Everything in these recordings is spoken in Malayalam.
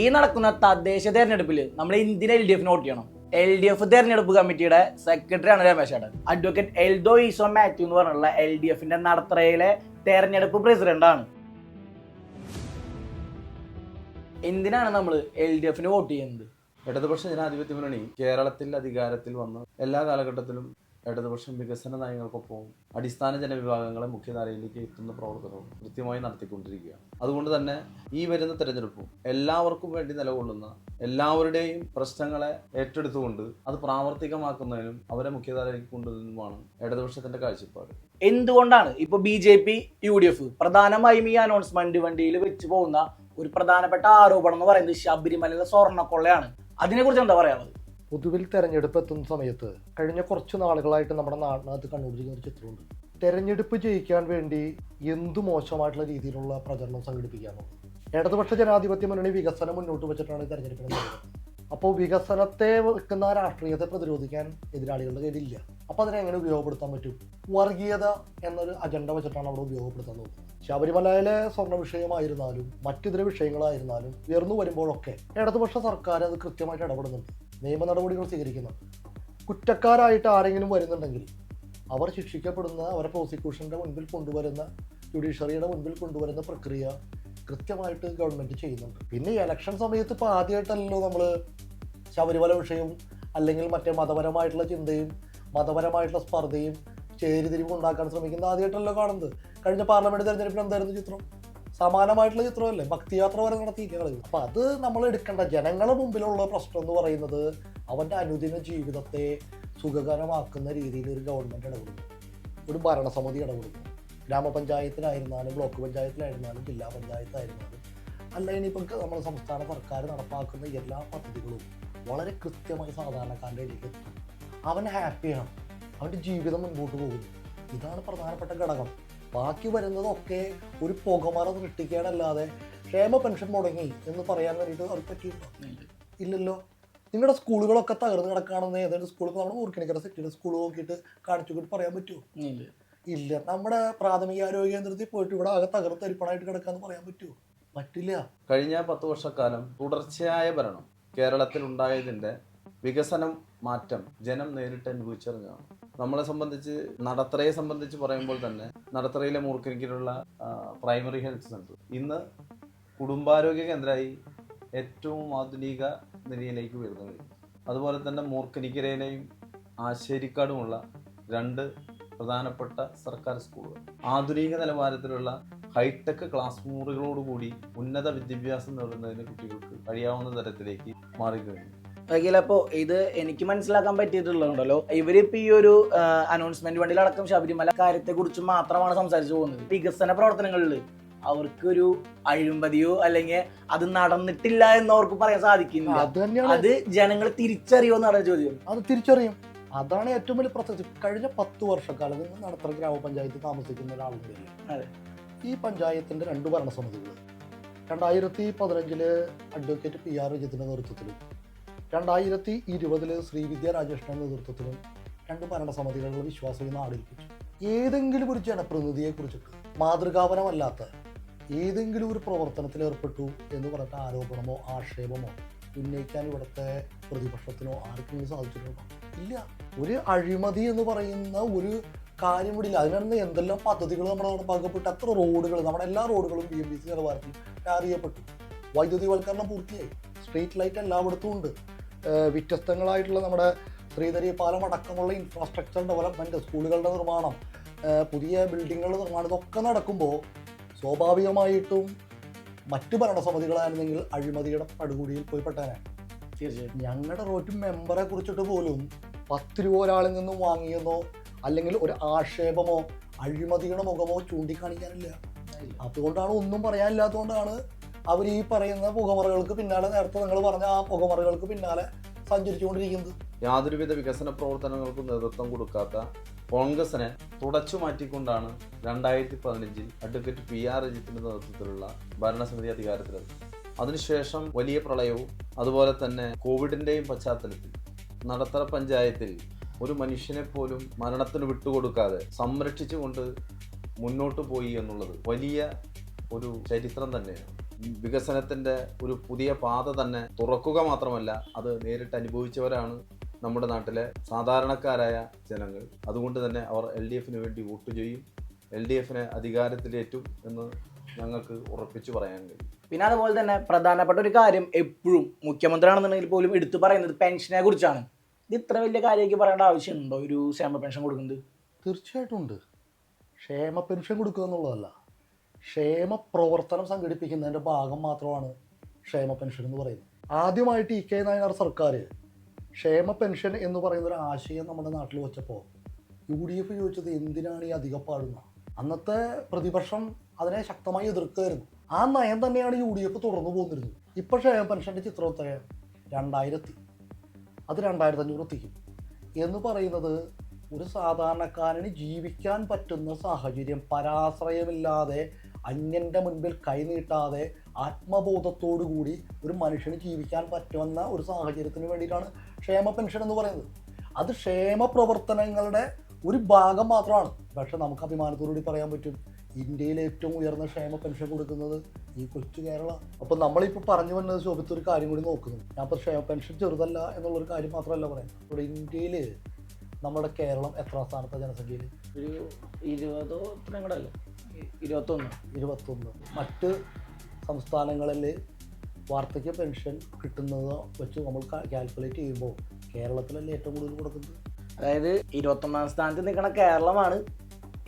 ഈ നടക്കുന്ന തദ്ദേശ തെരഞ്ഞെടുപ്പിൽ നമ്മൾ ഇന്ത്യൻ എൽ ഡി എഫിന് വോട്ട് ചെയ്യണം. എൽ ഡി എഫ് തെരഞ്ഞെടുപ്പ് കമ്മിറ്റിയുടെ സെക്രട്ടറിയാണ് രമേശ് ചേട്ടൻ. അഡ്വക്കേറ്റ് എൽദോ ഈസോ മാത്യു എന്ന് പറഞ്ഞിട്ടുള്ള എൽ ഡി എഫിന്റെ നടത്തറയിലെ തെരഞ്ഞെടുപ്പ് പ്രസിഡന്റ് ആണ് എന്തിനാണ് നമ്മൾ എൽ ഡി എഫിന് വോട്ട് ചെയ്യുന്നത്? ഇടതുപക്ഷ ജനാധിപത്യ മുന്നണി കേരളത്തിൽ അധികാരത്തിൽ വന്ന എല്ലാ കാലഘട്ടത്തിലും ഇടതുപക്ഷം വികസന നയങ്ങൾക്കൊപ്പം അടിസ്ഥാന ജനവിഭാഗങ്ങളെ മുഖ്യധാരയിലേക്ക് എത്തുന്ന പ്രവർത്തനവും കൃത്യമായി നടത്തിക്കൊണ്ടിരിക്കുകയാണ്. അതുകൊണ്ട് തന്നെ ഈ വരുന്ന തെരഞ്ഞെടുപ്പും എല്ലാവർക്കും വേണ്ടി നിലകൊള്ളുന്ന എല്ലാവരുടെയും പ്രശ്നങ്ങളെ ഏറ്റെടുത്തുകൊണ്ട് അത് പ്രാവർത്തികമാക്കുന്നതിനും അവരെ മുഖ്യധാരയിലേക്ക് കൊണ്ടുവരുന്നതുമാണ് ഇടതുപക്ഷത്തിന്റെ കാഴ്ചപ്പാട്. എന്തുകൊണ്ടാണ് ഇപ്പൊ B J P U D F പ്രധാനമായും ഈ അനൗൺസ്മെന്റ് വണ്ടിയിൽ വെച്ച് പോകുന്ന ഒരു പ്രധാനപ്പെട്ട ആരോപണം എന്ന് പറയുന്നത് ശബരിമലയിലെ സ്വർണക്കൊള്ളയാണ്? അതിനെക്കുറിച്ച് എന്താ പറയാനുള്ളത്? പൊതുവിൽ തെരഞ്ഞെടുപ്പ് എത്തുന്ന സമയത്ത് കഴിഞ്ഞ കുറച്ച് നാളുകളായിട്ട് നമ്മുടെ നാടിനകത്ത് കണ്ടുപിടിക്കുന്ന ഒരു ചിത്രമുണ്ട്. തെരഞ്ഞെടുപ്പ് ജയിക്കാൻ വേണ്ടി എന്തു മോശമായിട്ടുള്ള രീതിയിലുള്ള പ്രചരണം സംഘടിപ്പിക്കാനുള്ളത് ഇടതുപക്ഷ ജനാധിപത്യ മുന്നണി വികസനം മുന്നോട്ട് വെച്ചിട്ടാണ് ഈ അപ്പോൾ വികസനത്തെ വെക്കുന്ന രാഷ്ട്രീയത്തെ പ്രതിരോധിക്കാൻ എതിരാളികളുടെ കയ്യിലില്ല. അപ്പോൾ അതിനെ എങ്ങനെ ഉപയോഗപ്പെടുത്താൻ പറ്റും? വർഗീയത എന്നൊരു അജണ്ട വെച്ചിട്ടാണ് അവിടെ ഉപയോഗപ്പെടുത്താൻ നോക്കുന്നത് ശബരിമലയിലെ സ്വർണ വിഷയമായിരുന്നാലും മറ്റിതര വിഷയങ്ങളായിരുന്നാലും ഉയർന്നു വരുമ്പോഴൊക്കെ ഇടതുപക്ഷ സർക്കാർ അത് കൃത്യമായിട്ട് ഇടപെടുന്നുണ്ട്. നിയമ നടപടികൾ സ്വീകരിക്കുന്നു. കുറ്റക്കാരായിട്ട് ആരെങ്കിലും വരുന്നുണ്ടെങ്കിൽ അവർ ശിക്ഷിക്കപ്പെടുന്ന അവരെ പ്രോസിക്യൂഷന്റെ മുൻപിൽ കൊണ്ടുവരുന്ന ജുഡീഷ്യറിയുടെ മുൻപിൽ കൊണ്ടുവരുന്ന പ്രക്രിയ കൃത്യമായിട്ട് ഗവൺമെന്റ് ചെയ്യുന്നുണ്ട്. പിന്നെ ഈ ഇലക്ഷൻ സമയത്ത് ഇപ്പോൾ ആദ്യമായിട്ടല്ലോ നമ്മൾ ശബരിമല വിഷയം അല്ലെങ്കിൽ മറ്റേ മതപരമായിട്ടുള്ള ചിന്തയും മതപരമായിട്ടുള്ള സ്പർദ്ധയും ചേരിതിരിവും ഉണ്ടാക്കാൻ ശ്രമിക്കുന്നത് ആദ്യമായിട്ടല്ലോ കാണുന്നത്. കഴിഞ്ഞ പാർലമെന്റ് തെരഞ്ഞെടുപ്പിൽ എന്തായിരുന്നു ചിത്രം? സമാനമായിട്ടുള്ള ചിത്രമല്ലേ? ഭക്തിയാത്ര വരെ നടത്തിയിരിക്കുന്നത് അപ്പൊ അത് നമ്മൾ എടുക്കേണ്ട. ജനങ്ങളുടെ മുമ്പിലുള്ള പ്രശ്നം എന്ന് പറയുന്നത് അവന്റെ അനുദിന ജീവിതത്തെ സുഖകരമാക്കുന്ന രീതിയിൽ ഒരു ഗവൺമെന്റ് ഇടപെടുന്നു. ഒരു ഭരണസമിതി ഇടപെടുന്നു. ഗ്രാമപഞ്ചായത്തിലായിരുന്നാലും ബ്ലോക്ക് പഞ്ചായത്തിലായിരുന്നാലും ജില്ലാ പഞ്ചായത്തായിരുന്നാലും അല്ല ഇനിയിപ്പം നമ്മുടെ സംസ്ഥാന സർക്കാർ നടപ്പാക്കുന്ന എല്ലാ പദ്ധതികളും വളരെ കൃത്യമായി സാധാരണക്കാരന്റെ ഇടയിലേക്ക് എത്തും. അവൻ ഹാപ്പിയാണ് അവന്റെ ജീവിതം മുൻപോട്ട് പോകുന്നു. ഇതാണ് പ്രധാനപ്പെട്ട ഘടകം. ബാക്കി വരുന്നതൊക്കെ ഒരു പുകമറ സൃഷ്ടിക്കാനല്ലാതെ ക്ഷേമ പെൻഷൻ മുടങ്ങി എന്ന് പറയാൻ വേണ്ടിയിട്ട് അവർക്ക് പറ്റിയിട്ടുണ്ടോ. ഇല്ലല്ലോ. നിങ്ങളുടെ സ്കൂളുകളൊക്കെ തകർന്ന് കിടക്കുകയാണെന്ന് ഏതെങ്കിലും സ്കൂൾ നമ്മൾ ഊർക്കണിക്കര സെറ്റിയുടെ സ്കൂൾ നോക്കിയിട്ട് കാണിച്ചു കൊണ്ട് പറയാൻ പറ്റുമോ ഇല്ല. നമ്മുടെ പ്രാഥമിക ആരോഗ്യ കേന്ദ്രത്തിൽ പോയിട്ട് ഇവിടെ ആകെ തകർത്ത് തരിപ്പണായിട്ട് കിടക്കാന്ന് പറയാൻ പറ്റുമോ പറ്റില്ല. കഴിഞ്ഞ പത്ത് വർഷക്കാലം തുടർച്ചയായ ഭരണം കേരളത്തിൽ ഉണ്ടായതിന്റെ വികസനം മാറ്റം. ജനം നേരിട്ട് അനുഭവിച്ചറിഞ്ഞതാണ്. നമ്മളെ സംബന്ധിച്ച് നടത്തറയെ സംബന്ധിച്ച് പറയുമ്പോൾ തന്നെ നടത്തറയിലെ മൂർക്കരിക്കലുള്ള പ്രൈമറി ഹെൽത്ത് സെന്റർ ഇന്ന് കുടുംബാരോഗ്യ കേന്ദ്രമായി ഏറ്റവും ആധുനിക നിലയിലേക്ക് കഴിഞ്ഞു അതുപോലെ തന്നെ മൂർക്കനിക്കരയിലെയും ആശേരിക്കാടുമുള്ള രണ്ട് പ്രധാനപ്പെട്ട സർക്കാർ സ്കൂളുകൾ ആധുനിക നിലവാരത്തിലുള്ള ഹൈടെക് ക്ലാസ് മുറികളോടുകൂടി ഉന്നത വിദ്യാഭ്യാസം നേടുന്നതിന് കുട്ടികൾക്ക് കഴിയാവുന്ന തരത്തിലേക്ക് മാറിക്കഴിഞ്ഞു. അഖിലപ്പോ ഇത് എനിക്ക് മനസ്സിലാക്കാൻ പറ്റിയിട്ടുള്ളതുണ്ടല്ലോ. ഇവരിപ്പോ ഈ ഒരു അനൗൺസ്മെന്റ് വണ്ടിയിലടക്കം ശബരിമല കാര്യത്തെ കുറിച്ച് മാത്രമാണ് സംസാരിച്ചു പോകുന്നത്. വികസന പ്രവർത്തനങ്ങളിൽ അവർക്കൊരു അഴിമതിയോ അല്ലെങ്കിൽ അത് നടന്നിട്ടില്ല എന്ന് അവർക്ക് പറയാൻ സാധിക്കുന്നില്ല അത് ജനങ്ങൾ തിരിച്ചറിയോ എന്നാണ് ചോദ്യം. അത് തിരിച്ചറിയും. അതാണ് ഏറ്റവും വലിയ പ്രസക്തി കഴിഞ്ഞ പത്ത് വർഷക്കാലം നടത്തുന്ന നടത്തറ ഗ്രാമപഞ്ചായത്ത് താമസിക്കുന്ന ഒരാളുണ്ടല്ലേ. ഈ പഞ്ചായത്തിന്റെ രണ്ട് ഭരണസമിതികൾ രണ്ടായിരത്തി പതിനഞ്ചിൽ അഡ്വക്കേറ്റ് പി ആർ രജിത്തിന്റെ നേതൃത്വത്തിലും രണ്ടായിരത്തി ഇരുപതിൽ ശ്രീവിദ്യ രാജകൃഷ്ണൻ നേതൃത്വത്തിലും രണ്ട് ഭരണസമിതികളുടെ വിശ്വാസം ഈ നാടിൽപ്പിച്ചു ഏതെങ്കിലും ഒരു ജനപ്രതിനിധിയെ കുറിച്ചിട്ട് മാതൃകാപരമല്ലാത്ത ഏതെങ്കിലും ഒരു പ്രവർത്തനത്തിൽ ഏർപ്പെട്ടു എന്ന് പറഞ്ഞിട്ട് ആരോപണമോ ആക്ഷേപമോ ഉന്നയിക്കാൻ ഇവിടുത്തെ പ്രതിപക്ഷത്തിനോ ആർക്കെങ്കിലും സാധിച്ചിട്ടുണ്ടോ? ഇല്ല. ഒരു അഴിമതി എന്ന് പറയുന്ന ഒരു കാര്യം കൂടി ഇല്ല അതിനകത്ത് എന്തെല്ലാം പദ്ധതികൾ നമ്മുടെ നടപ്പാക്കപ്പെട്ടു അത്ര റോഡുകൾ നമ്മുടെ എല്ലാ റോഡുകളും ബി എം ബി സി നിലവാരത്തിൽ അറിയപ്പെട്ടു വൈദ്യുതിവൽക്കരണം പൂർത്തിയായി. സ്ട്രീറ്റ് ലൈറ്റ് എല്ലായിടത്തും ഉണ്ട്. വ്യത്യസ്തങ്ങളായിട്ടുള്ള നമ്മുടെ ശ്രീധരി പാലം അടക്കമുള്ള ഇൻഫ്രാസ്ട്രക്ചർ ഡെവലപ്മെന്റ് സ്കൂളുകളുടെ നിർമ്മാണം പുതിയ ബിൽഡിങ്ങുകളുടെ നിർമ്മാണം ഇതൊക്കെ നടക്കുമ്പോൾ സ്വാഭാവികമായിട്ടും മറ്റു ഭരണസമിതികളായിരുന്നെങ്കിൽ അഴിമതിയുടെ പടുകൂടിയിൽ പോയി പെട്ടേനെ. തീർച്ചയായും ഞങ്ങളുടെ റോറ്റ് മെമ്പറെ കുറിച്ചിട്ട് പോലും പത്ത് രൂപ ഒരാളിൽ നിന്നും വാങ്ങിയെന്നോ അല്ലെങ്കിൽ ഒരു ആക്ഷേപമോ അഴിമതിയുടെ മുഖമോ ചൂണ്ടിക്കാണിക്കാനില്ല. അതുകൊണ്ടാണ് ഒന്നും പറയാനില്ലാത്തതുകൊണ്ടാണ് അവർ ഈ പറയുന്ന പുകമറകൾക്ക് പിന്നാലെ നേരത്തെ നിങ്ങൾ പറഞ്ഞ ആ പുകമറകൾക്ക് പിന്നാലെ സഞ്ചരിച്ചുകൊണ്ടിരിക്കുന്നത്. യാതൊരുവിധ വികസന പ്രവർത്തനങ്ങൾക്കും നേതൃത്വം കൊടുക്കാത്ത കോൺഗ്രസിനെ തുടച്ചു മാറ്റിക്കൊണ്ടാണ് രണ്ടായിരത്തി പതിനഞ്ചിൽ അഡ്വക്കേറ്റ് പി ആർ രജിത്തിന്റെ നേതൃത്വത്തിലുള്ള ഭരണസമിതി അധികാരത്തിലെത്തി അതിനുശേഷം വലിയ പ്രളയവും അതുപോലെ തന്നെ കോവിഡിന്റെയും പശ്ചാത്തലത്തിൽ നടത്തറ പഞ്ചായത്തിൽ ഒരു മനുഷ്യനെ പോലും മരണത്തിന് വിട്ടുകൊടുക്കാതെ സംരക്ഷിച്ചുകൊണ്ട് മുന്നോട്ട് പോയി എന്നുള്ളത് വലിയ ഒരു ചരിത്രം തന്നെയാണ്. വികസനത്തിന്റെ ഒരു പുതിയ പാത തന്നെ തുറക്കുക മാത്രമല്ല അത് നേരിട്ട് അനുഭവിച്ചവരാണ് നമ്മുടെ നാട്ടിലെ സാധാരണക്കാരായ ജനങ്ങൾ. അതുകൊണ്ട് തന്നെ അവർ എൽ ഡി എഫിന് വേണ്ടി വോട്ട് ചെയ്യും എൽ ഡി എഫിനെ അധികാരത്തിലേറ്റും എന്ന് ഞങ്ങൾക്ക് ഉറപ്പിച്ചു പറയാൻ കഴിയും. പിന്നെ അതുപോലെ തന്നെ പ്രധാനപ്പെട്ട ഒരു കാര്യം എപ്പോഴും മുഖ്യമന്ത്രിയാണെന്നുണ്ടെങ്കിൽ പോലും എടുത്തു പറയുന്നത് പെൻഷനെ കുറിച്ചാണ്. ഇത് ഇത്ര വലിയ കാര്യമാക്കി പറയേണ്ട ആവശ്യമുണ്ടോ? ഒരു ക്ഷേമ പെൻഷൻ കൊടുക്കുന്നത്? തീർച്ചയായിട്ടും ഉണ്ട്. ക്ഷേമ പെൻഷൻ കൊടുക്കുക എന്നുള്ളതല്ല. ക്ഷേമ പ്രവർത്തനം സംഘടിപ്പിക്കുന്നതിന്റെ ഭാഗം മാത്രമാണ് ക്ഷേമ പെൻഷൻ എന്ന് പറയുന്നത്. ആദ്യമായിട്ട് ഇ കെ നായനാർ സർക്കാർ ക്ഷേമ പെൻഷൻ എന്ന് പറയുന്ന ഒരു ആശയം നമ്മുടെ നാട്ടിൽ വെച്ചപ്പോൾ യു ഡി എഫ് ചോദിച്ചത് എന്തിനാണ് ഈ അധികപ്പാടുന്ന അന്നത്തെ പ്രതിപക്ഷം അതിനെ ശക്തമായി എതിർക്കുമായിരുന്നു ആ നയം തന്നെയാണ് യു ഡി എഫ് തുടർന്നു പോന്നിരുന്നത്. ഇപ്പോൾ ക്ഷേമ പെൻഷന്റെ ചിത്രം എത്രയാണ് രണ്ടായിരത്തി അത് രണ്ടായിരത്തി അഞ്ഞൂറ് എത്തിക്കും. എന്ന് പറയുന്നത് ഒരു സാധാരണക്കാരന് ജീവിക്കാൻ പറ്റുന്ന സാഹചര്യം പരാശ്രയമില്ലാതെ അന്യന്റെ മുൻപിൽ കൈനീട്ടാതെ ആത്മബോധത്തോടു കൂടി ഒരു മനുഷ്യന് ജീവിക്കാൻ പറ്റുന്ന ഒരു സാഹചര്യത്തിന് വേണ്ടിയിട്ടാണ് ക്ഷേമ പെൻഷൻ എന്ന് പറയുന്നത്. അത് ക്ഷേമ പ്രവർത്തനങ്ങളുടെ ഒരു ഭാഗം മാത്രമാണ്. പക്ഷെ നമുക്ക് അഭിമാനത്തോടുകൂടി പറയാൻ പറ്റും ഇന്ത്യയിൽ ഏറ്റവും ഉയർന്ന ക്ഷേമ പെൻഷൻ കൊടുക്കുന്നത് ഈ കൊച്ചു കേരള. അപ്പോൾ നമ്മളിപ്പോൾ പറഞ്ഞു വന്നത് ശോഭിത്ത ഒരു കാര്യം കൂടി നോക്കുന്നു. ഞാൻ ഇപ്പോൾ ക്ഷേമ പെൻഷൻ ചെറുതല്ല എന്നുള്ളൊരു കാര്യം മാത്രമല്ല പറയാം ഇവിടെ ഇന്ത്യയിൽ നമ്മുടെ കേരളം എത്ര സ്ഥാനത്തെ ജനസംഖ്യയിൽ? ഒരു ഇരുപതോ നിങ്ങളല്ലേ ഇരുപത്തൊന്ന്. ഇരുപത്തൊന്ന്. മറ്റ് സംസ്ഥാനങ്ങളിൽ വാർദ്ധക്യ പെൻഷൻ കിട്ടുന്നത് വെച്ച് നമ്മൾ കാൽക്കുലേറ്റ് ചെയ്യുമ്പോൾ കേരളത്തിലല്ലേ ഏറ്റവും കൂടുതൽ കൊടുക്കുന്നത്? അതായത് ഇരുപത്തൊന്നാം സ്ഥാനത്ത് നിൽക്കുന്ന കേരളമാണ്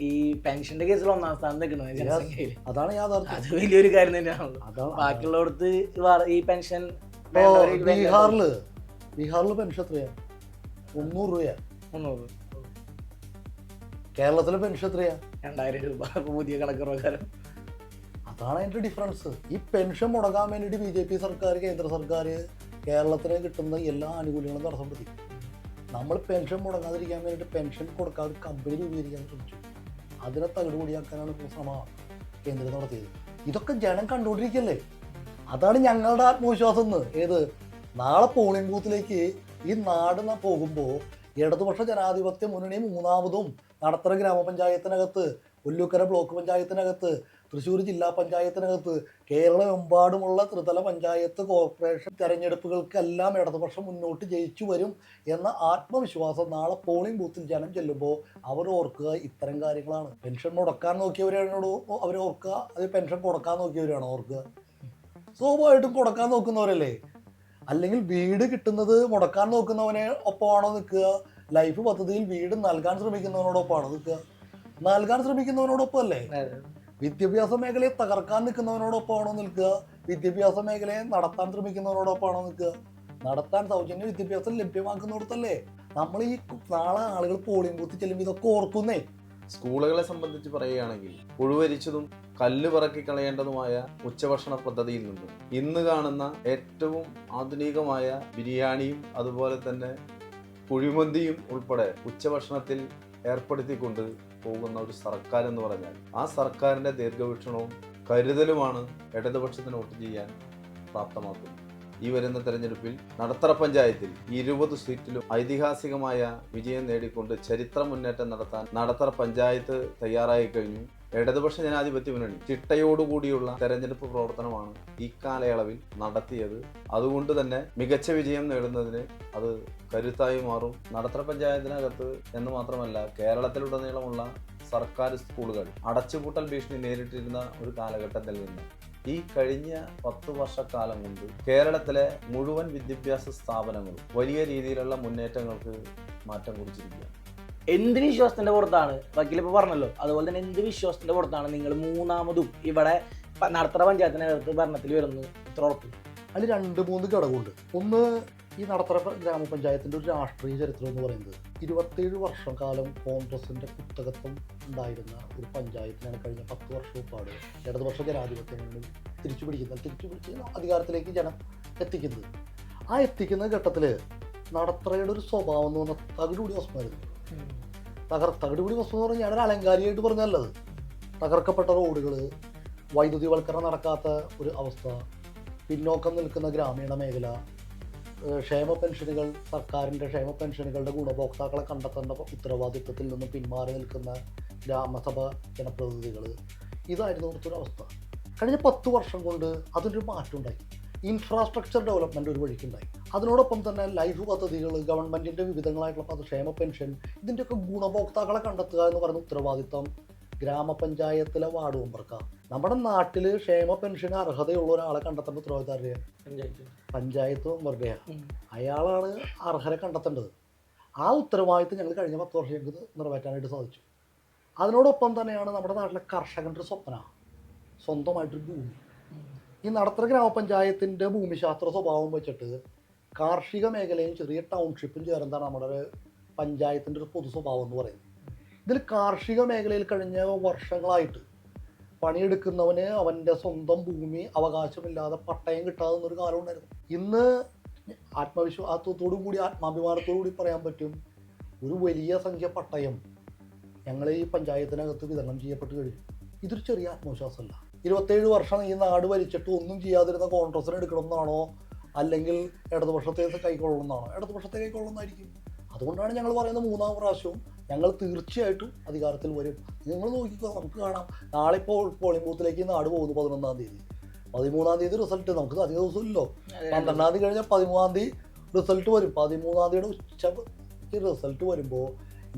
ഈ പെൻഷന്റെ കേസിൽ ഒന്നാം സ്ഥാനത്ത് നിൽക്കുന്നത് അതാണ് യാഥാർത്ഥ്യം. അത് വലിയൊരു കാര്യം തന്നെയാണ്. അതാണ്. ബാക്കിയുള്ളടത്ത് ഈ പെൻഷൻ ബീഹാറിൽ. ബീഹാറിൽ ബീഹാറിൽ പെൻഷൻ എത്രയാണ്? മുന്നൂറ് രൂപയാണ്. മുന്നൂറ്. കേരളത്തിലെ പെൻഷൻ എത്രയാ? രണ്ടായിരം രൂപ. പുതിയ കണക്ക് പ്രകാരം. അതാണ് അതിന്റെ ഡിഫറൻസ് ഈ പെൻഷൻ മുടങ്ങാൻ വേണ്ടിയിട്ട് ബി ജെ പി സർക്കാർ കേന്ദ്ര സർക്കാർ കേരളത്തിന് കിട്ടുന്ന എല്ലാ ആനുകൂല്യങ്ങളും തടസ്സപ്പെടുത്തി. നമ്മൾ പെൻഷൻ മുടങ്ങാതിരിക്കാൻ വേണ്ടിയിട്ട് പെൻഷൻ കൊടുക്കാതെ കമ്പനി രൂപീകരിക്കാൻ ശ്രമിച്ചു. അതിനെ തകിടുപൊടിയാക്കാനാണ് ഇപ്പോൾ ശ്രമം കേന്ദ്രം നടത്തിയത്. ഇതൊക്കെ ജനം കണ്ടുകൊണ്ടിരിക്കല്ലേ? അതാണ് ഞങ്ങളുടെ ആത്മവിശ്വാസം എന്ന്. ഏത്? നാളെ പോളിംഗ് ബൂത്തിലേക്ക് ഈ നാട് പോകുമ്പോൾ ഇടതുപക്ഷ ജനാധിപത്യ മുന്നണി മൂന്നാമതും നടത്തറ ഗ്രാമപഞ്ചായത്തിനകത്ത് ഒല്ലൂക്കര ബ്ലോക്ക് പഞ്ചായത്തിനകത്ത് തൃശ്ശൂർ ജില്ലാ പഞ്ചായത്തിനകത്ത് കേരളമെമ്പാടുമുള്ള ത്രിതല പഞ്ചായത്ത് കോർപ്പറേഷൻ തെരഞ്ഞെടുപ്പുകൾക്കെല്ലാം ഇടതുപക്ഷം മുന്നോട്ട് ജയിച്ചു വരും എന്ന ആത്മവിശ്വാസം നാളെ പോളിംഗ് ബൂത്തിൽ ജനം ചെല്ലുമ്പോൾ അവർ ഓർക്കുക ഇത്തരം കാര്യങ്ങളാണ്. പെൻഷൻ മുടക്കാൻ നോക്കിയവരാണോ അവർ ഓർക്കുക? അത് പെൻഷൻ കൊടുക്കാൻ നോക്കിയവരാണോ ഓർക്കുക? സ്വാഭാവികമായിട്ടും കൊടുക്കാൻ നോക്കുന്നവരല്ലേ? അല്ലെങ്കിൽ വീട് കിട്ടുന്നത് മുടക്കാൻ നോക്കുന്നവനെ ഒപ്പമാണോ നിൽക്കുക? ലൈഫ് പദ്ധതിയിൽ വീട് നൽകാൻ ശ്രമിക്കുന്നവനോടൊപ്പമാണോ നിൽക്കുക? നൽകാൻ ശ്രമിക്കുന്നവനോടൊപ്പം അല്ലേ വിദ്യാഭ്യാസ മേഖലയെ തകർക്കാൻ നിൽക്കുന്നവനോടൊപ്പമാണോ നിൽക്കുക? വിദ്യാഭ്യാസ മേഖലയെ നടത്താൻ ശ്രമിക്കുന്നവനോടൊപ്പമാണോ നിൽക്കുക? നടത്താൻ സൗജന്യ വിദ്യാഭ്യാസം ലഭ്യമാക്കുന്നിടത്തല്ലേ? നമ്മൾ ഈ നാളെ ആളുകൾ പോളിംഗ് ബൂത്തിൽ ചെല്ലുമ്പോൾ ഇതൊക്കെ ഓർക്കുന്നേ. സ്കൂളുകളെ സംബന്ധിച്ച് പറയുകയാണെങ്കിൽ പുഴുവരിച്ചതും കല്ല് പറക്കി കളയേണ്ടതുമായ ഉച്ചഭക്ഷണ പദ്ധതിയിൽ നിന്നും ഇന്ന് കാണുന്ന ഏറ്റവും ആധുനികമായ ബിരിയാണിയും അതുപോലെ തന്നെ കുഴിമന്തിയും ഉൾപ്പെടെ ഉച്ചഭക്ഷണത്തിൽ ഏർപ്പെടുത്തിക്കൊണ്ട് പോകുന്ന ഒരു സർക്കാർ എന്ന് പറഞ്ഞാൽ ആ സർക്കാരിന്റെ ദീർഘവീക്ഷണവും കരുതലുമാണ് ഇടതുപക്ഷത്തിന് വോട്ട് ചെയ്യാൻ പ്രാപ്തമാക്കുന്നത്. ഈ വരുന്ന തെരഞ്ഞെടുപ്പിൽ നടത്തറ പഞ്ചായത്തിൽ ഇരുപത് സീറ്റിലും ഐതിഹാസികമായ വിജയം നേടിക്കൊണ്ട് ചരിത്ര മുന്നേറ്റം നടത്താൻ നടത്തറ പഞ്ചായത്ത് തയ്യാറായി കഴിഞ്ഞു. ഇടതുപക്ഷ ജനാധിപത്യ മുന്നണി ചിട്ടയോടുകൂടിയുള്ള തെരഞ്ഞെടുപ്പ് പ്രവർത്തനമാണ് ഈ കാലയളവിൽ നടത്തിയത്. അതുകൊണ്ട് തന്നെ മികച്ച വിജയം നേടുന്നതിന് അത് കരുത്തായി മാറും. നടത്തറ പഞ്ചായത്തിനകത്ത് എന്ന് മാത്രമല്ല കേരളത്തിലുടനീളമുള്ള സർക്കാർ സ്കൂളുകൾ അടച്ചുപൂട്ടൽ ഭീഷണി നേരിട്ടിരുന്ന ഒരു കാലഘട്ടത്തിൽ നിന്ന് ഈ കഴിഞ്ഞ പത്ത് വർഷക്കാലം കൊണ്ട് കേരളത്തിലെ മുഴുവൻ വിദ്യാഭ്യാസ സ്ഥാപനങ്ങളും വലിയ രീതിയിലുള്ള മുന്നേറ്റങ്ങൾക്ക് മാറ്റം കുറിച്ചിരിക്കുകയാണ്. എന്ത് വിശ്വാസത്തിന്റെ പുറത്താണ്? വക്കീൽ ഇപ്പൊ പറഞ്ഞല്ലോ. അതുപോലെ തന്നെ എന്ത് വിശ്വാസത്തിന്റെ പുറത്താണ് നിങ്ങൾ മൂന്നാമതും ഇവിടെ നടത്തറ പഞ്ചായത്തിനകത്ത് ഭരണത്തിൽ വരുന്നു ഇത്ര ഉറപ്പ്. അതിൽ രണ്ട് മൂന്ന് ഘടകമുണ്ട്. ഒന്ന് ഈ നടത്തറ ഗ്രാമപഞ്ചായത്തിന്റെ ഒരു രാഷ്ട്രീയ ചരിത്രം എന്ന് പറയുന്നത് ഇരുപത്തേഴ് വർഷം കാലം കോൺഗ്രസിന്റെ കുത്തകത്വം ഉണ്ടായിരുന്ന ഒരു പഞ്ചായത്തിനാണ് കഴിഞ്ഞ പത്ത് വർഷവും പാട് ഇടതുപക്ഷ ജനാധിപത്യം മുന്നിൽ തിരിച്ചു പിടിക്കുന്നത് തിരിച്ചു പിടിച്ച് അധികാരത്തിലേക്ക് ജനം എത്തിക്കുന്നത്. ആ എത്തിക്കുന്ന ഘട്ടത്തിൽ നടത്തറയുടെ ഒരു സ്വഭാവം എന്ന് പറഞ്ഞാൽ തകിടുപിടി വസ്തുവായിരുന്നു തകർ തകിടുപിടി വസ്തു എന്ന് പറഞ്ഞാൽ ഞാനൊരു അലങ്കാരിയായിട്ട് പറഞ്ഞല്ലത് തകർക്കപ്പെട്ട റോഡുകൾ വൈദ്യുതിവൽക്കരണം നടക്കാത്ത ഒരു അവസ്ഥ പിന്നോക്കം നിൽക്കുന്ന ഗ്രാമീണ മേഖല ക്ഷേമ പെൻഷനുകൾ സർക്കാരിന്റെ ക്ഷേമ പെൻഷനുകളുടെ ഗുണഭോക്താക്കളെ കണ്ടെത്തേണ്ട ഉത്തരവാദിത്വത്തിൽ നിന്ന് പിന്മാറി നിൽക്കുന്ന ഗ്രാമസഭ ജനപ്രതിനിധികൾ. ഇതായിരുന്നു ഒരു അവസ്ഥ. കഴിഞ്ഞ പത്ത് വർഷം കൊണ്ട് അതിനൊരു മാറ്റമുണ്ടായി. ഇൻഫ്രാസ്ട്രക്ചർ ഡെവലപ്മെന്റ് ഒരു വഴിക്കുണ്ടായി. അതിനോടൊപ്പം തന്നെ ലൈഫ് പദ്ധതികൾ ഗവൺമെന്റിന്റെ വിവിധങ്ങളായിട്ടുള്ള ക്ഷേമ പെൻഷൻ ഇതിന്റെയൊക്കെ ഗുണഭോക്താക്കളെ കണ്ടെത്തുക എന്ന് പറയുന്ന ഉത്തരവാദിത്തം ഗ്രാമപഞ്ചായത്തിലെ വാർഡ് മെമ്പർക്കാണ് നമ്മുടെ നാട്ടിൽ ക്ഷേമ പെൻഷന് അർഹതയുള്ള ഒരാളെ കണ്ടെത്തേണ്ട ഉത്തരവാദിത്തം അറിയാം പഞ്ചായത്ത് മെമ്പറുടെയാണ് അയാളാണ് അർഹരെ കണ്ടെത്തേണ്ടത്. ആ ഉത്തരവാദിത്തം ഞങ്ങൾ കഴിഞ്ഞ പത്ത് വർഷം ഞങ്ങൾക്ക് നിറവേറ്റാനായിട്ട് സാധിച്ചു. അതിനോടൊപ്പം തന്നെയാണ് നമ്മുടെ നാട്ടിലെ കർഷകന്റെ ഒരു സ്വപ്ന. സ്വന്തമായിട്ടൊരു ഭൂമി. ഈ നടത്തറ ഗ്രാമപഞ്ചായത്തിന്റെ ഭൂമിശാസ്ത്ര സ്വഭാവം വെച്ചിട്ട് കാർഷിക മേഖലയും ചെറിയ ടൗൺഷിപ്പും ചേർന്നാണ് നമ്മുടെ പഞ്ചായത്തിന്റെ ഒരു പൊതു സ്വഭാവം എന്ന് പറയുന്നത്. ഇതിൽ കാർഷിക മേഖലയിൽ കഴിഞ്ഞ വർഷങ്ങളായിട്ട് പണിയെടുക്കുന്നവന് അവന്റെ സ്വന്തം ഭൂമി അവകാശമില്ലാതെ പട്ടയം കിട്ടാതെ എന്നൊരു കാലം ഉണ്ടായിരുന്നു. ഇന്ന് ആത്മവിശ്വാസത്തോടു കൂടി ആത്മാഭിമാനത്തോടു കൂടി പറയാൻ പറ്റും ഒരു വലിയ സംഖ്യ പട്ടയം ഞങ്ങൾ ഈ പഞ്ചായത്തിനകത്ത് വിതരണം ചെയ്യപ്പെട്ട് കഴിഞ്ഞു. ഇതൊരു ചെറിയ ആത്മവിശ്വാസമല്ല. ഇരുപത്തേഴ് വർഷം ഈ നാട് വലിച്ചിട്ട് ഒന്നും ചെയ്യാതിരുന്ന കോൺഗ്രസിന് എടുക്കണമെന്നാണോ? അല്ലെങ്കിൽ ഇടതുപക്ഷത്തെ കൈക്കൊള്ളണമെന്നാണോ? ഇടതുപക്ഷത്തെ കൈക്കൊള്ളുന്നതായിരിക്കും. അതുകൊണ്ടാണ് ഞങ്ങൾ പറയുന്നത് മൂന്നാം പ്രാവശ്യവും ഞങ്ങൾ തീർച്ചയായിട്ടും അധികാരത്തിൽ വരും. നിങ്ങൾ നോക്കിക്കോ നമുക്ക് കാണാം. നാളെ ഇപ്പോൾ പോളിംഗ് ബൂത്തിലേക്ക് നാട് പോകുന്നു പതിനൊന്നാം തീയതി. പതിമൂന്നാം തീയതി റിസൾട്ട് നമുക്ക് അധിക ദിവസമില്ലല്ലോ. പന്ത്രണ്ടാം തീയതി കഴിഞ്ഞാൽ പതിമൂന്നാം തീയതി റിസൾട്ട് വരും. പതിമൂന്നാം തീയതിയുടെ ഉച്ചയ്ക്ക് റിസൾട്ട് വരുമ്പോൾ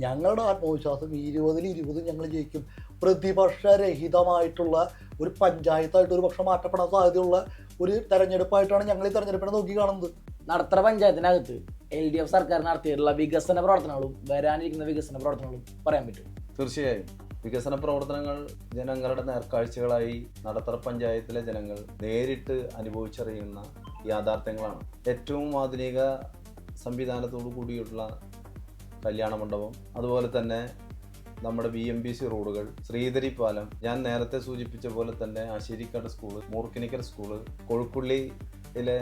ഞങ്ങളുടെ ആത്മവിശ്വാസം ഇരുപതിൽ ഇരുപത് ഞങ്ങൾ ജയിക്കും. പ്രതിപക്ഷരഹിതമായിട്ടുള്ള ഒരു പഞ്ചായത്തായിട്ട് ഒരു പക്ഷം മാറ്റപ്പെടാൻ സാധ്യതയുള്ള ഒരു തെരഞ്ഞെടുപ്പായിട്ടാണ് ഞങ്ങൾ ഈ തെരഞ്ഞെടുപ്പിനെ നോക്കി കാണുന്നത്. നടത്തറ പഞ്ചായത്തിനകത്ത്. എൽ ഡി എഫ് സർക്കാർ നടത്തിയിട്ടുള്ള വികസന പ്രവർത്തനങ്ങളും വരാനിരിക്കുന്ന വികസന പ്രവർത്തനങ്ങളും പറയാൻ പറ്റും. തീർച്ചയായും. വികസന പ്രവർത്തനങ്ങൾ ജനങ്ങളുടെ നേർക്കാഴ്ചകളായി നടത്തറ പഞ്ചായത്തിലെ ജനങ്ങൾ നേരിട്ട് അനുഭവിച്ചറിയുന്ന യാഥാർത്ഥ്യങ്ങളാണ്. ഏറ്റവും ആധുനിക സംവിധാനത്തോടു കൂടിയുള്ള കല്യാണ മണ്ഡപം അതുപോലെ തന്നെ നമ്മുടെ ബി എം ബി സി റോഡുകൾ ശ്രീധരി പാലം ഞാൻ നേരത്തെ സൂചിപ്പിച്ച പോലെ തന്നെ ആശേരിക്കാട് സ്കൂൾ മൂർക്കിനിക്കൽ സ്കൂൾ കൊഴുക്കുള്ളിയിലെ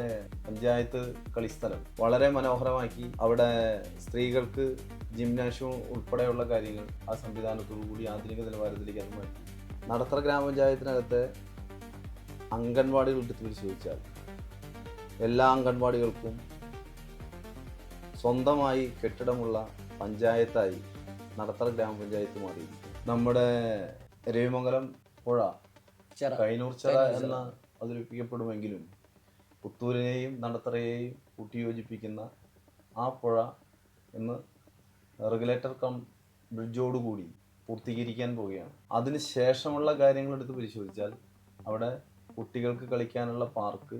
പഞ്ചായത്ത് കളിസ്ഥലം വളരെ മനോഹരമാക്കി അവിടെ സ്ത്രീകൾക്ക് ജിംനാഷ്യം ഉൾപ്പെടെയുള്ള കാര്യങ്ങൾ ആ സംവിധാനത്തോടു കൂടി ആധുനിക നിലവാരത്തിലേക്ക് അത് മാറ്റി. നടത്തറ ഗ്രാമപഞ്ചായത്തിനകത്തെ അംഗൻവാടികൾ എടുത്ത് പരിശോധിച്ചാൽ എല്ലാ അംഗൻവാടികൾക്കും സ്വന്തമായി കെട്ടിടമുള്ള പഞ്ചായത്തായി നടത്തറ ഗ്രാമപഞ്ചായത്ത് മാറിയിരിക്കും നമ്മുടെ രവിമംഗലം പുഴ കൈനൂർച്ചറ കൈനൂർച്ചിറ എന്ന അവതരിപ്പിക്കപ്പെടുമെങ്കിലും പുത്തൂരിനെയും നടത്തറയെയും കൂട്ടിയോജിപ്പിക്കുന്ന ആ പുഴ ഇന്ന് റെഗുലേറ്റർ കം ബ്രിഡ്ജോടുകൂടി പൂർത്തീകരിക്കാൻ പോവുകയാണ്. അതിന് ശേഷമുള്ള കാര്യങ്ങൾ എടുത്ത് പരിശോധിച്ചാൽ അവിടെ കുട്ടികൾക്ക് കളിക്കാനുള്ള പാർക്ക്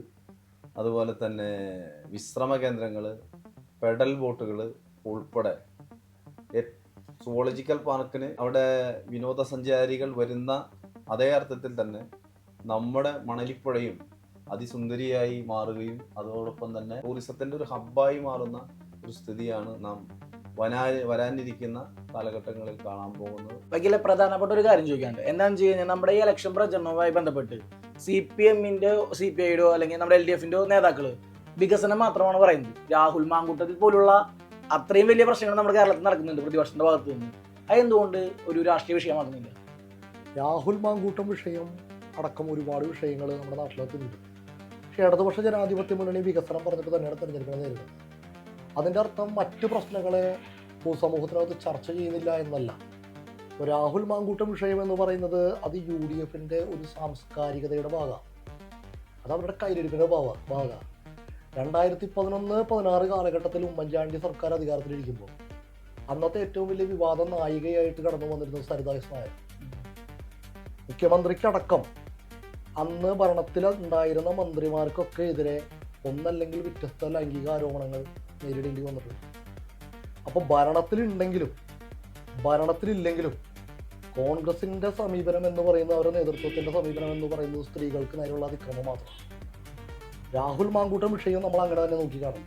അതുപോലെ തന്നെ വിശ്രമ കേന്ദ്രങ്ങൾ പെഡൽ ബോട്ടുകൾ ഉൾപ്പെടെ. സുവോളജിക്കൽ പാർക്കിന് അവിടെ വിനോദസഞ്ചാരികൾ വരുന്ന അതേ അർത്ഥത്തിൽ തന്നെ നമ്മുടെ മണലിപ്പുഴയും അതിസുന്ദരിയായി മാറുകയും അതോടൊപ്പം തന്നെ ടൂറിസത്തിന്റെ ഒരു ഹബ്ബായി മാറുന്ന ഒരു സ്ഥിതിയാണ് നാം വനാ വരാനിരിക്കുന്ന കാലഘട്ടങ്ങളിൽ കാണാൻ പോകുന്നത്. വകീല പ്രധാനപ്പെട്ട ഒരു കാര്യം ചോദിക്കാണ്ട് എന്താണെന്ന് വെച്ച് കഴിഞ്ഞാൽ നമ്മുടെ ഈ ഇലക്ഷൻ പ്രചരണവുമായി ബന്ധപ്പെട്ട് സി പി എമ്മിന്റെ സി പി ഐയുടെയോ അല്ലെങ്കിൽ നമ്മുടെ എൽ ഡി എഫിന്റെ നേതാക്കൾ വികസനം മാത്രമാണ് പറയുന്നത്. രാഹുൽ മാങ്കൂട്ടത്തിൽ പോലുള്ള അത്രയും വലിയ പ്രശ്നങ്ങൾ നമ്മുടെ കേരളത്തിൽ നടക്കുന്നുണ്ട് പ്രതിപക്ഷത്തിന്റെ ഭാഗത്ത് നിന്ന്. അതെന്തുകൊണ്ട് ഒരു രാഷ്ട്രീയ വിഷയമാകുന്നില്ല രാഹുൽ മാങ്കൂട്ടം വിഷയം അടക്കം ഒരുപാട് വിഷയങ്ങൾ നമ്മുടെ നാട്ടിലെത്തുന്നുണ്ട് പക്ഷേ ഇടതുപക്ഷ ജനാധിപത്യ മുന്നണി വികസനം പറഞ്ഞിട്ട് തന്നെയാണ് തിരഞ്ഞെടുപ്പിനെ നേരിടുന്നത്. അതിന്റെ അർത്ഥം മറ്റ് പ്രശ്നങ്ങളെ പൊതുസമൂഹത്തിനകത്ത് ചർച്ച ചെയ്യുന്നില്ല എന്നല്ല. രാഹുൽ മാങ്കൂട്ടം വിഷയം എന്ന് പറയുന്നത് അത് യു ഡി എഫിന്റെ ഒരു സാംസ്കാരികതയുടെ ഭാഗമാണ്. അത് അവരുടെ കയ്യിലിരിപ്പിന്റെ ഭാഗ. ഭാഗമാണ് രണ്ടായിരത്തി പതിനൊന്ന് പതിനാറ് കാലഘട്ടത്തിൽ ഉമ്മൻചാണ്ടി സർക്കാർ അധികാരത്തിലിരിക്കുമ്പോൾ അന്നത്തെ ഏറ്റവും വലിയ വിവാദ നായികയായിട്ട് കടന്നു വന്നിരുന്നത് സരിതാ നായർ. മുഖ്യമന്ത്രിക്കടക്കം അന്ന് ഭരണത്തിൽ ഉണ്ടായിരുന്ന മന്ത്രിമാർക്കൊക്കെ എതിരെ ഒന്നല്ലെങ്കിൽ വ്യത്യസ്ത ലൈംഗിക ആരോപണങ്ങൾ നേരിടേണ്ടി വന്നിട്ടുണ്ട്. അപ്പോൾ ഭരണത്തിലുണ്ടെങ്കിലും ഭരണത്തിലില്ലെങ്കിലും കോൺഗ്രസിന്റെ സമീപനം എന്ന് പറയുന്നത് അവരുടെ നേതൃത്വത്തിന്റെ സമീപനം എന്ന് പറയുന്നത് സ്ത്രീകൾക്ക് നേരെയുള്ള അതിക്രമം മാത്രമാണ് രാഹുൽ മാങ്കൂട്ടം വിഷയം നമ്മൾ അങ്ങനെ തന്നെ നോക്കി കാണും.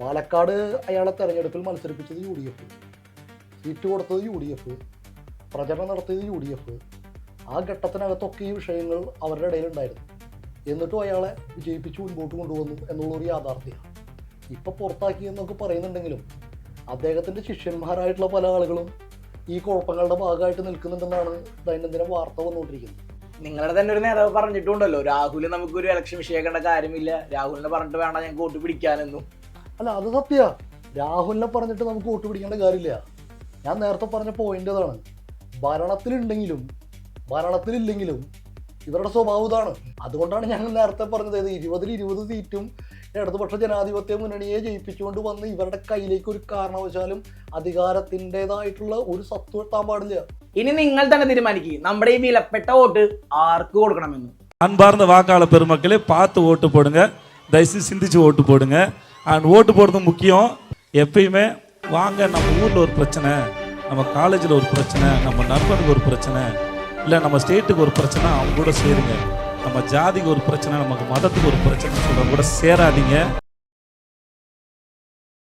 പാലക്കാട് അയാളെ തെരഞ്ഞെടുപ്പിൽ മത്സരിപ്പിച്ചത് യു ഡി എഫ്. സീറ്റ് കൊടുത്തത് യു ഡി എഫ്. പ്രചരണം നടത്തിയത് യു ഡി എഫ്. ആ ഘട്ടത്തിനകത്തൊക്കെ ഈ വിഷയങ്ങൾ അവരുടെ ഇടയിൽ ഇടയിലുണ്ടായിരുന്നു. എന്നിട്ടും അയാളെ വിജയിപ്പിച്ച് മുൻപോട്ട് കൊണ്ടുവന്നു എന്നുള്ളൊരു യാഥാർത്ഥ്യമാണ്. ഇപ്പം പുറത്താക്കി എന്നൊക്കെ പറയുന്നുണ്ടെങ്കിലും അദ്ദേഹത്തിന്റെ ശിഷ്യന്മാരായിട്ടുള്ള പല ആളുകളും ഈ കുഴപ്പങ്ങളുടെ ഭാഗമായിട്ട് നിൽക്കുന്നുണ്ടെന്നാണ് ദൈനംദിന വാർത്ത വന്നുകൊണ്ടിരിക്കുന്നത്. നിങ്ങളുടെ തന്നെ ഒരു നേതാവ് പറഞ്ഞിട്ടുണ്ടല്ലോ രാഹുൽ നമുക്കൊരു ഇലക്ഷൻ വിഷയക്കേണ്ട കാര്യമില്ല. രാഹുലിനെ പറഞ്ഞിട്ട് വേണ്ട ഞങ്ങൾക്ക് വോട്ട് പിടിക്കാനെന്നും. അല്ല അത് സത്യ. രാഹുലിനെ പറഞ്ഞിട്ട് നമുക്ക് വോട്ട് പിടിക്കേണ്ട കാര്യമില്ല. ഞാൻ നേരത്തെ പറഞ്ഞ പോയിന്റ് അതാണ് ഭരണത്തിലുണ്ടെങ്കിലും ഭരണത്തിലില്ലെങ്കിലും ഇവരുടെ സ്വഭാവം ഇതാണ് അതുകൊണ്ടാണ് ഞങ്ങൾ നേരത്തെ പറഞ്ഞത് ഇത് ഇരുപതിൽ ഇരുപത് സീറ്റും ഇടതുപക്ഷ ജനാധിപത്യ മുന്നണിയെ ജയിപ്പിച്ചുകൊണ്ട് വന്ന് ഇവരുടെ കയ്യിലേക്ക് ഒരു കാരണവശാലും അധികാരത്തിൻ്റെതായിട്ടുള്ള ഒരു സത്വം എത്താൻ പാടില്ല ഇനി നിങ്ങൾ തന്നെ തീരുമാനിക്കുക നമ്മുടെ ഈ വിലപ്പെട്ട വോട്ട് ஆர்க்கு கொடுக்கணும்னு அன்பார்ந்த வாக்காளர் பெருமக்களே பார்த்து ஓட்டு போடுங்க தயவுசெய்து சிந்திச்சு ஓட்டு போடுங்க அண்ட் ஓட்டு போடுறது முக்கியம் எப்பயுமே வாங்க நம்ம ஊரில் ஒரு பிரச்சனை நம்ம காலேஜில் ஒரு பிரச்சனை நம்ம நண்பனுக்கு ஒரு பிரச்சனை இல்லை நம்ம ஸ்டேட்டுக்கு ஒரு பிரச்சனை அவங்க கூட சேருங்க. நம்ம ஜாதிக்கு ஒரு பிரச்சனை நமக்கு மதத்துக்கு ஒரு பிரச்சனை சொல்கிறவங்க கூட சேராதீங்க.